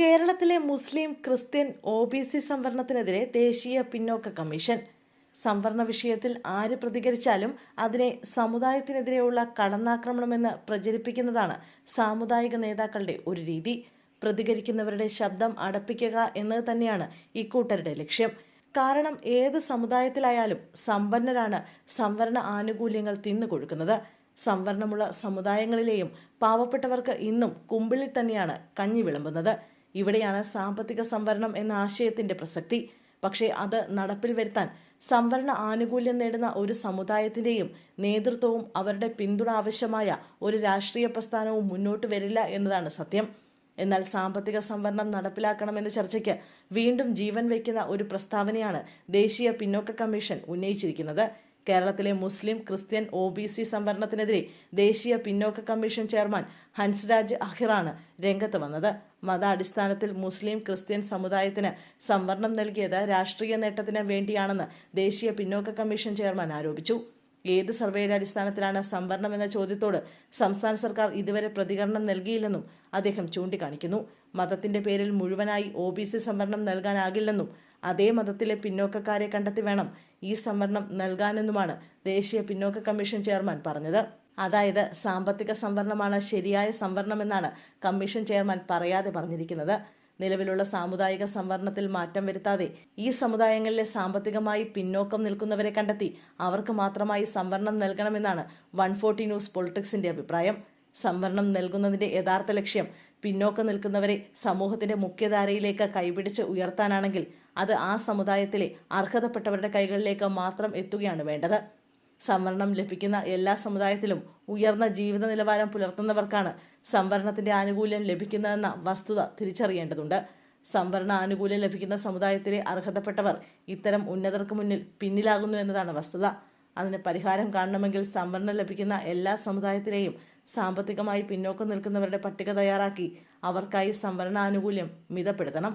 കേരളത്തിലെ Muslim Christian O B C സംവരണത്തിനെതിരെ ദേശീയ പിന്നോക്ക കമ്മീഷൻ. സംവരണ വിഷയത്തിൽ ആര് പ്രതികരിച്ചാലും അതിനെ സമുദായത്തിനെതിരെയുള്ള കടന്നാക്രമണമെന്ന് പ്രചരിപ്പിക്കുന്നതാണ് സാമുദായിക നേതാക്കളുടെ ഒരു രീതി. പ്രതികരിക്കുന്നവരുടെ ശബ്ദം അടപ്പിക്കുക എന്നത് തന്നെയാണ് ഇക്കൂട്ടരുടെ ലക്ഷ്യം. കാരണം ഏത് സമുദായത്തിലായാലും സമ്പന്നരാണ് സംവരണ ആനുകൂല്യങ്ങൾ തിന്നു കൊടുക്കുന്നത് സംവരണമുള്ള സമുദായങ്ങളിലെയും പാവപ്പെട്ടവർക്ക് ഇന്നും കുമ്പിളിൽ തന്നെയാണ് കഞ്ഞി വിളമ്പുന്നത്. ഇവിടെയാണ് സാമ്പത്തിക സംവരണം എന്ന ആശയത്തിന്റെ പ്രസക്തി. പക്ഷേ അത് നടപ്പിൽ വരുത്താൻ സംവരണ ആനുകൂല്യം നേടുന്ന ഒരു സമുദായത്തിന്റെയും നേതൃത്വവും അവരുടെ പിന്തുണ ആവശ്യമായ ഒരു രാഷ്ട്രീയ പ്രസ്ഥാനവും മുന്നോട്ട് വരില്ല എന്നതാണ് സത്യം. എന്നാൽ സാമ്പത്തിക സംവരണം നടപ്പിലാക്കണമെന്ന ചർച്ചയ്ക്ക് വീണ്ടും ജീവൻ വയ്ക്കുന്ന ഒരു പ്രസ്താവനയാണ് ദേശീയ പിന്നോക്ക കമ്മീഷൻ ഉന്നയിച്ചിരിക്കുന്നത്. കേരളത്തിലെ Muslim Christian O B C സംവരണത്തിനെതിരെ ദേശീയ പിന്നോക്ക കമ്മീഷൻ ചെയർമാൻ ഹൻസ്രാജ് അഹിറാണ് രംഗത്ത് വന്നത്. മതാടിസ്ഥാനത്തിൽ മുസ്ലിം ക്രിസ്ത്യൻ സമുദായത്തിന് സംവരണം നൽകിയത് രാഷ്ട്രീയ നേട്ടത്തിന് വേണ്ടിയാണെന്ന് ദേശീയ പിന്നോക്ക കമ്മീഷൻ ചെയർമാൻ ആരോപിച്ചു. ഏത് സർവേയുടെ അടിസ്ഥാനത്തിലാണ് സംവരണം എന്ന ചോദ്യത്തോട് സംസ്ഥാന സർക്കാർ ഇതുവരെ പ്രതികരണം നൽകിയില്ലെന്നും അദ്ദേഹം ചൂണ്ടിക്കാണിക്കുന്നു. മതത്തിന്റെ പേരിൽ മുഴുവനായി ഒ ബി സി സംവരണം നൽകാനാകില്ലെന്നും അതേ മതത്തിലെ പിന്നോക്കക്കാരെ കണ്ടെത്തി വേണം ഈ സംവരണം നൽകാനെന്നുമാണ് ദേശീയ പിന്നോക്ക കമ്മീഷൻ ചെയർമാൻ പറഞ്ഞത്. അതായത് സാമ്പത്തിക സംവരണമാണ് ശരിയായ സംവരണമെന്നാണ് കമ്മീഷൻ ചെയർമാൻ പറയാതെ പറഞ്ഞിരിക്കുന്നത്. നിലവിലുള്ള സാമുദായിക സംവരണത്തിൽ മാറ്റം വരുത്താതെ ഈ സമുദായങ്ങളിലെ സാമ്പത്തികമായി പിന്നോക്കം നിൽക്കുന്നവരെ കണ്ടെത്തി അവർക്ക് മാത്രമായി സംവരണം നൽകണമെന്നാണ് വൺ ഫോർട്ടി ന്യൂസ് പൊളിറ്റിക്സിന്റെ അഭിപ്രായം. സംവരണം നൽകുന്നതിന്റെ യഥാർത്ഥ ലക്ഷ്യം പിന്നോക്കം നിൽക്കുന്നവരെ സമൂഹത്തിന്റെ മുഖ്യധാരയിലേക്ക് കൈപിടിച്ച് ഉയർത്താനാണെങ്കിൽ അത് ആ സമുദായത്തിലെ അർഹതപ്പെട്ടവരുടെ കൈകളിലേക്ക് മാത്രം എത്തുകയാണ് വേണ്ടത്. സംവരണം ലഭിക്കുന്ന എല്ലാ സമുദായത്തിലും ഉയർന്ന ജീവിത നിലവാരം പുലർത്തുന്നവർക്കാണ് സംവരണത്തിന്റെ ആനുകൂല്യം ലഭിക്കുന്നതെന്ന വസ്തുത തിരിച്ചറിയേണ്ടതുണ്ട്. സംവരണ ആനുകൂല്യം ലഭിക്കുന്ന സമുദായത്തിലെ അർഹതപ്പെട്ടവർ ഇത്തരം ഉന്നതർക്ക് മുന്നിൽ പിന്നിലാകുന്നു എന്നതാണ് വസ്തുത. അതിന് പരിഹാരം കാണണമെങ്കിൽ സംവരണം ലഭിക്കുന്ന എല്ലാ സമുദായത്തിലെയും സാമ്പത്തികമായി പിന്നോക്കം നിൽക്കുന്നവരുടെ പട്ടിക തയ്യാറാക്കി അവർക്കായി സംവരണാനുകൂല്യം മിതപ്പെടുത്തണം.